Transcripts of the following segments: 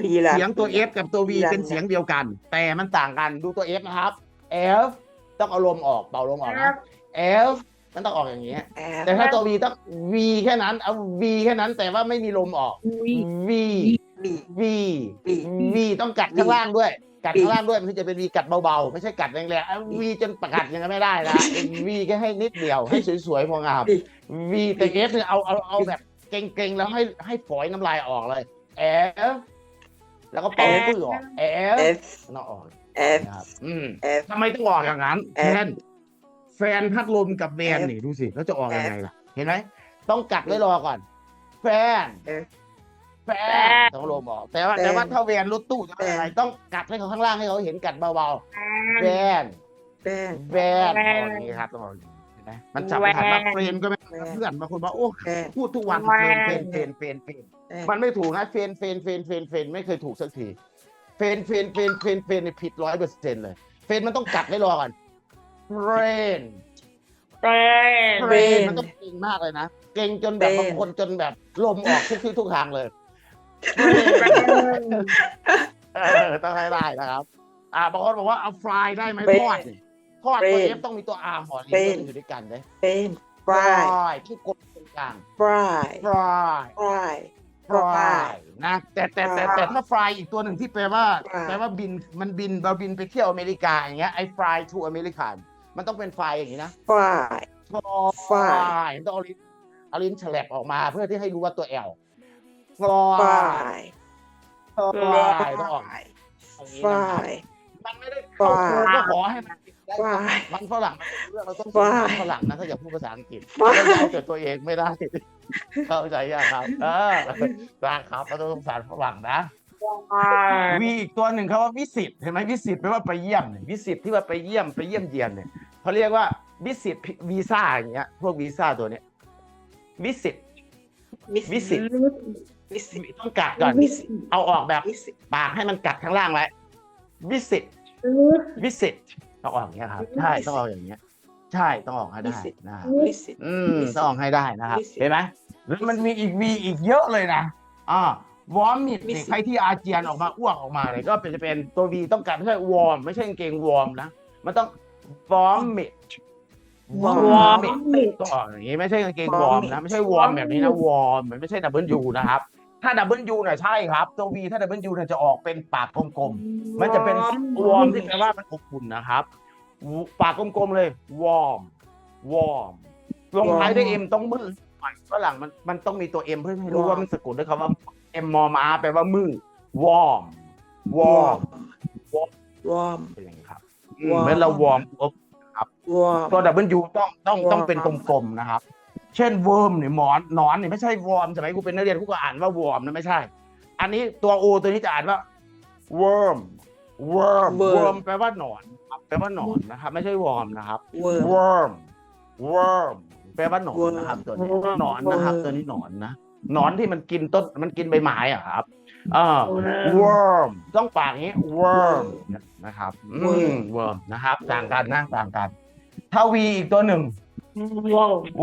รีลันเสียงตัว F กับตัว V รีลันเป็นเสียงเดียวกัน แต่มันต่างกันดูตัว F นะครับ F ต้องเอาลมออกเป่าลมออกนะ F มันต้องออกอย่างนี้ยแอฟแต่ถ้าตัว V ต้อง V แค่นั้นเอา V แค่นั้นแต่ว่าไม่มีลมออก V บี V V V ต้องกัดข้างล่างด้วย กัดข้างล่างด้วยมันถึงจะเป็น V กัดเบาๆ ไม่ใช่กัดแรงๆเอา V จนประกัดยังไงไม่ได้นะ V แค่ให้นิดเดียวให้สวยๆพองาม V แต่ F เนี่ยเอาเอาเอาแบบเก่งๆแล้วให้ให้ฝอยน้ำลายออกเลย F แล้วก็เป่าให้ปื้อออก F เอฟน่าออกเอฟนะครับอืมเอฟทำไมต้องออกอย่างนั้น F แฟนแฟนพัดลมกับแวน F นี่ดูสิแล้วจะออกยังไง F ล่ะ เห็นไหมต้องกัดไว้รอก่อน แฟน F แฟนต้องลมออกแต่ว่าแฟนแต่ว่าถ้าแวนรถตู้จะเป็นอะไรต้องกัดให้เขาข้างล่างให้เขาเห็นกัดเบาๆแวนแบนแวนต้องออกอย่างนี้ครับต้องออกอย่างนี้เห็นไหมมันจับไม่ทันว่าเฟรนก็ไม่แวนเพื่อนบางคนบอกโอ้แบนพูดทุกวันแวเฟรนนเฟรนเฟรนเฟรนเฟรน แบนมันไม่ถูกนะเฟรนเฟรนเฟรนเฟรนเฟรนไม่เคยถูกสักทีเฟรนเฟรนเฟรนเฟรนเฟรนเนี่ยผิดร้อยเปอร์เซ็นต์เลย เฟรนมันต้องกัดไว้รอก่อนเฟรนเป็นเฟรนมันต้องเก่งมากเลยนะเก่งจนแบบเฟรนบางคนจนแบบลมออกทุกที่ทุกทางเลย เออต้องให้ได้นะครับ อ่าบางคนบอกว่าเอาฟรายได้ไหมเฟรนทอดนี่ทอดตัวเฟรนเอฟต้องมีตัวอาร์ห่อเฟรลิ้นนอยู่ด้วยกันเลยเป็นฟฟรารายยที่กดตรงกลางฟรายฟรายฟ รายฟรายนะแต่แต่แต่แต่ถ้าฟรายอีกตัวหนึ่งที่แปลว่า Fry แปลว่าบินมันบินเราบินไปเที่ยวอเมริกาอย่างเงี้ยไอ้ฟรายทูอเมริกันมันต้องเป็นฟรายอย่างนี้นะฟรายฟรายมันต้องเอาลิ้นเอาลิ้นแฉลบออกมาเพื่อที่ให้รู้ว่าตัวแอลฟรฟราายยฟรายต้องออกอ ย่างนี้ฟนะราครับยมันไม่ได้เข้าครูก็ขอให้มันได้ฟราย มันฝรั่งเราต้องฟรายมันฝรั่งนะถ้าอยากพูดภาษาอังกฤษฟราย เราเอาแต่ตัวเองไม่ได้ เข้าใจยังครับเออครับเราต้องสงสารฝรั่งนะ มีอีกตัวหนึ่งเขาว่าวิสิตเห็นไหมวิสิตแปลว่าไปเยี่ยมเนี่ยวิสิตที่ว่าไปเยี่ยมไปเยี่ยมเยียนเนี่ยเขาเรียกว่าวิสิตวีซ่าอย่างเงี้ยพวกวีซ่าตัวเนี้ยวิสิต วิสิต วิสิตต้องกัดก่อนวิสิตเอาออกแบบวิสิต ปากให้มันกัดข้างล่างไว้ วิสิตวิสิตต้องออกอย่างเงี้ยครับใช่ต้องออกอย่างเงี้ยใช่ต้องออกให้ได้นะครับวิสิตอืมต้องออกให้ได้นะครับวิสิตเห็นไหมแล้วมันมีอีกมีอีกเยอะเลยนะอ่าวอร์มมิดวิเนี่ยสิตใครที่อาเจียนออกมาอ้วกออกมาเนี่ยก็เป็นจะเป็นตัววีต้องการไม่ใช่วอร์มไม่ใช่กางเกงวอร์มนะ มันต้องวอร์มมิดวอร์มมิดต้องออกอย่างนี้ไม่ใช่กางเกงวอร์มนะไม่ใช่วอร์มแบบนี้นะวอร์มมันไม่ใช่ดับเบิลยูนะครับ ถ้าดับเบิลยูเนี่ยใช่ครับ ตัววีถ้าดับเบิลยูเนี่ยจะออกเป็นปากกลมๆมันจะเป็นวอร์มที่แปลว่ามันอบอุ่นนะครับ ปากกลมๆเลยวอร์มวอร์มลงท้ายด้วยเอ็มต้องมือฝรั่งมันมันต้องมีตัวเอ็มเพื่อให้รู้ว่ามันสะกดด้วยคำว่าเอ็มมอมาแปลว่ามือวอร์มวอร์มวอร์มเป็นอย่างนี้ครับวอร์มเมื่อเราวอร์มปุ๊บวอร์มตัวดับเบิลยูต้องต้องวอร์มต้องเป็นกลมๆนะครับ เช่นเวิร์มเนี่ยหมอนหนอนเนี่ยไม่ใช่วอร์มสมัยกูเป็นนักเรียนกูก็อ่านว่าวอร์มนะไม่ใช่ อันนี้ตัวโอตัวนี้จะอ่านว่า worm worm worm แปลว่าหนอนครับแปลว่าหนอนนะครับ ไม่ใช่วอร์มนะครับเวิร์ม worm worm แปลว่าหนอน Worm นะครับตัวนี้หนอนนะครับ Worm ตัวนี้หนอนนะหนอนที่มันกินต้นมันกินใบไม้อะครับอ่า worm ต้องปากอย่างนี้ worm นะครับอืม Worm worm นะครับ ต่างกันนะต่างกัน ถ้า v อีกตัวหนึ่ง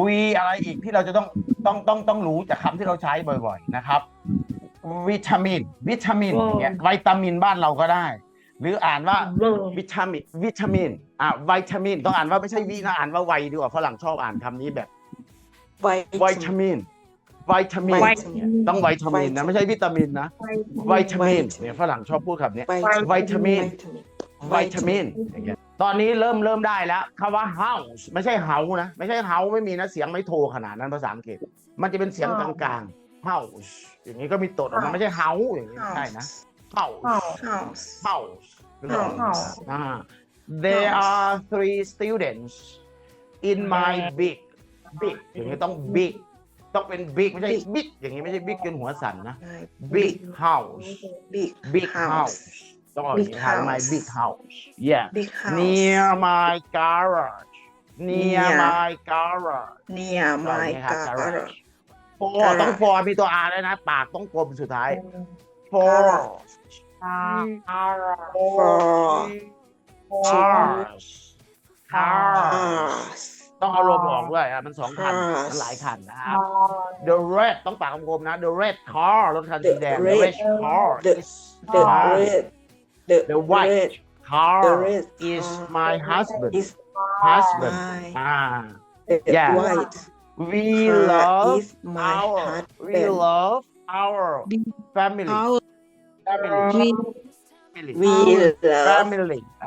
v อะไรอีกที่เราจะต้องต้องต้องต้องรู้จากคำที่เราใช้บ่อยๆนะครับ วิตามิน วิตามิน Wow. อย่างเงี้ยวิตามินบ้านเราก็ได้ หรืออ่านว่าวิตามินวิตามินอะวิตามิน ต้องอ่านว่าไม่ใช่วินะอ่านว่าไวดีกว่าฝรั่งชอบอ่านคำนี้แบบไววิตามินวิตามินวิต้องวิตามินนะไม่ใช่วิตามินนะวิตามินวิตามินเนี่ยฝรั่งชอบพูดคำนี้ไววิตามินวิวิตามินอย่างเงี้ย ตอนนี้เริ่มเริ่มได้แล้วคำว่า house ไม่ใช่ house นะ ไม่ใช่ house ไม่มีนะ เสียงไม่โทรขนาดนั้นภาษาอังกฤษ มันจะเป็นเสียงกลางๆ house อย่างนี้ก็มีตดออกมาไม่ใช่ house อย่างนี้ไม่ใช่นะ house house house House อ่า there are three students in my big big อย่างนี้ต้อง big ต้องเป็น big ไม่ใช่ big อย่างนี้ไม่ใช่ big จนหัวสั่นนะ big house big big house ต้องเอาอย่าง Big นี้นะ house. Near my big house yeah Big house. near my garage near Near. my garage Near ต้องเอาอ my ย่างนี้ครับ garage garage for Garage ต้อง for มีตัว r ด้วยนะ ปากต้องกลมสุดท้าย for Garage. for cars cars Cars. ต้องเอาลมออกด้วยอะมันสองคัน Cars มันหลายคันนะครับ The red ต้องปากกลมๆนะ The red car รถคันสีแดง The The red red car The is The cars. red the, the white red, car the red ah, ah. is my husband. Is my husband. Ah. yeah. White we love our husband. we love our family. Our family. We, family. We love family.